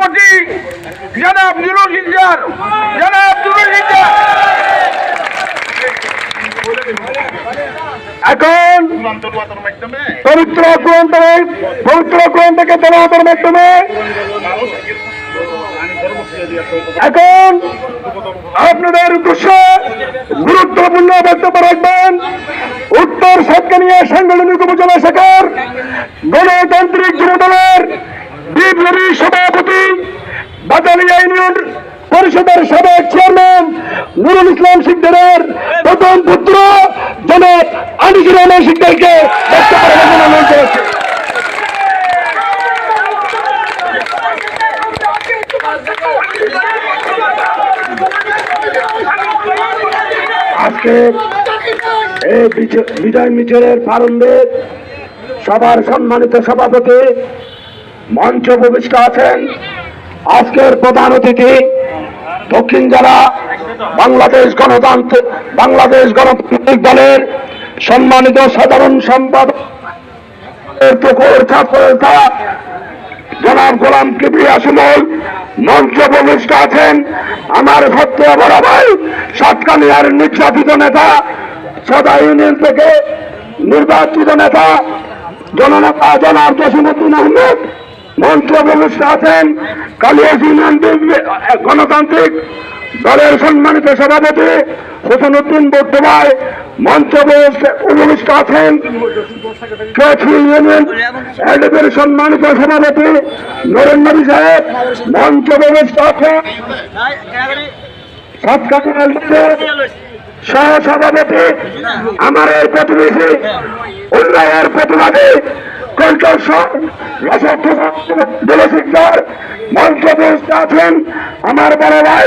সভাপতি জনাব নুরুল জনাব নুরুল এখন পবিত্র গ্রন্থে, পবিত্র গ্রন্থকে তেলাওয়াতের মাধ্যমে। এখন আপনাদের উদ্দেশ্যে গুরুত্বপূর্ণ বক্তব্য রাখবেন। উত্তর সাতকানিয়া সাংগঠনিক উপজেলা শাখার গণতান্ত্রিক যুবদলের বিপ্লবী সভাপতি বাতালিয়া ইউনিয়ন পরিষদের সাবেক চেয়ারম্যান নুরুল ইসলাম শিকদারের প্রথম পুত্র জনাব আনিসুর রহমান করেছে আজকে এই বিজ- বিজয় মিছিলের প্রারম্ভে সবার সম্মানিত সভাপতি মঞ্চ উপবিষ্ট আছেন। আজকের প্রধান অতিথি দক্ষিণ জেলা বাংলাদেশ গণতান্ত্রিক বাংলাদেশ গণতান্ত্রিক দলের সম্মানিত সাধারণ সম্পাদক জনাব গোলাম কিবরিয়া সুমল মঞ্চ উপবিষ্ট আছেন আমার সত্য বড় ভাই, সাতকানিয়ার নির্যাতিত নেতা, সদা ইউনিয়ন থেকে নির্বাচিত নেতা, জননেতা জনাব জসিমুদ্দিন আহমেদ উপবিষ্ট আছেন কালিয়াস ইউনিয়ন গণতান্ত্রিক দলের সম্মানিত সভাপতি হোসেন উদ্দিন বর্তমায় মঞ্চ উপবিষ্ট আছেন ইউনিয়ন সম্মানিত সভাপতি নরেন্দ্র সাহেব মঞ্চ উপবিষ্ট আছেন সহ সভাপতি আমার এই প্রতিনিধি উন্নয়নের প্রতিবাদী কলকাতা মঞ্চ উপবিষ্ট আছেন আমার বড় ভাই